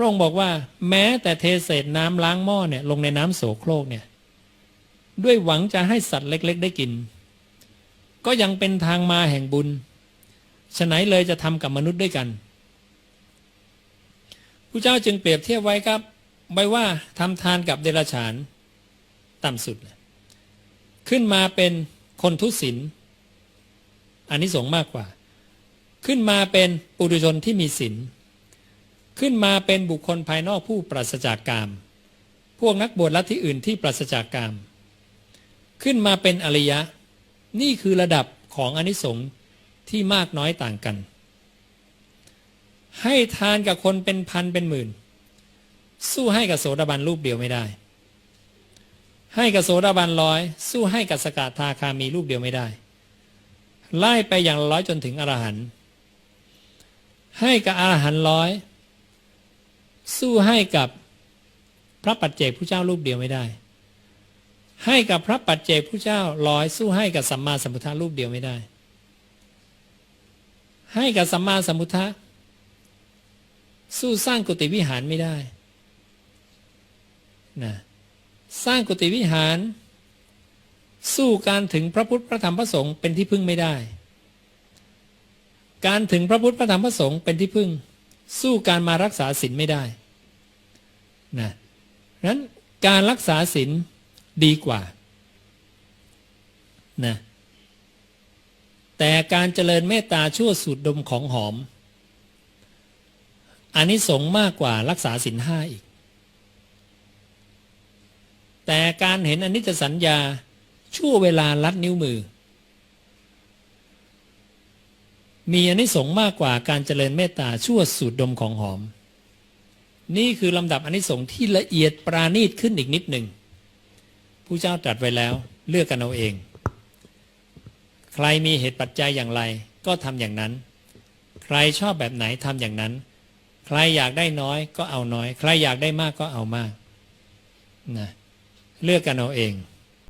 ระองค์บอกว่า แม้แต่เทเศษน้ำล้างหม้อเนี่ยลงในน้ำโสโครกเนี่ยด้วยหวังจะให้สัตว์เล็ก ๆ ได้กิน ก็ยังเป็นทางมาแห่งบุญฉะไหนเลยจะทำกับมนุษย์ด้วยกันพระเจ้าจึงเปรียบเทียบไว้ครับไว้ว่าทำทานกับเดรัจฉาน ต่ำสุด ขึ้นมาเป็นคนทุศิลอันนี้สงมากกว่า ขึ้นมาเป็นปุถุชนที่มีศีล ขึ้นมาเป็นบุคคลภายนอกผู้ปราศจากกาม พวกนักบวชลัทธิอื่นที่ปราศจากกาม ขึ้นมาเป็นอริยะ นี่คือระดับของอนิสงส์ที่มากน้อยต่างกัน ให้ทานกับคนเป็นพันเป็นหมื่น สู้ให้กับโสดาบันรูปเดียวไม่ได้ ให้กับโสดาบันร้อย สู้ให้กับสกทาคามีรูปเดียวไม่ได้ ไล่ไปอย่างร้อยจนถึงอรหันต์ให้กับอรหันต์ร้อย สู้ให้กับพระปัจเจกผู้เจ้ารูปเดียวไม่ได้ ให้กับพระปัจเจกผู้เจ้าร้อยสู้ให้กับสัมมาสัมพุทธะรูปเดียวไม่ได้ ให้กับสัมมาสัมพุทธะสู้สร้างกุฏิวิหารไม่ได้นะสร้างกุฏิวิหาร สู้การถึงพระพุทธพระธรรมพระสงฆ์เป็นที่พึ่งไม่ได้ การถึงพระพุทธพระธรรมพระสงฆ์เป็นที่พึ่ง สู้การมารักษาศีลไม่ได้ นะนั้นการรักษาศีลดีกว่านะแต่การเจริญเมตตาชั่วสูดดมของหอมอันนี้สงมากกว่ารักษาศีลห้าอีก แต่การเห็นอนิจจสัญญาชั่วเวลาลัดนิ้วมือ มีอันิสงส์มากกว่าการเจริญเมตตาชั่วสูดดมของหอม นี่คือลำดับอนิสงส์ที่ละเอียดปราณีตขึ้นอีกนิดหนึ่งผู้เจ้าตรัสไว้แล้วเลือกกันเอาเอง ใครมีเหตุปัจจัยอย่างไร ก็ทำอย่างนั้น ใครชอบแบบไหนทำอย่างนั้น ใครอยากได้น้อยก็เอาน้อย ใครอยากได้มากก็เอามากนะเลือกกันเอาเอง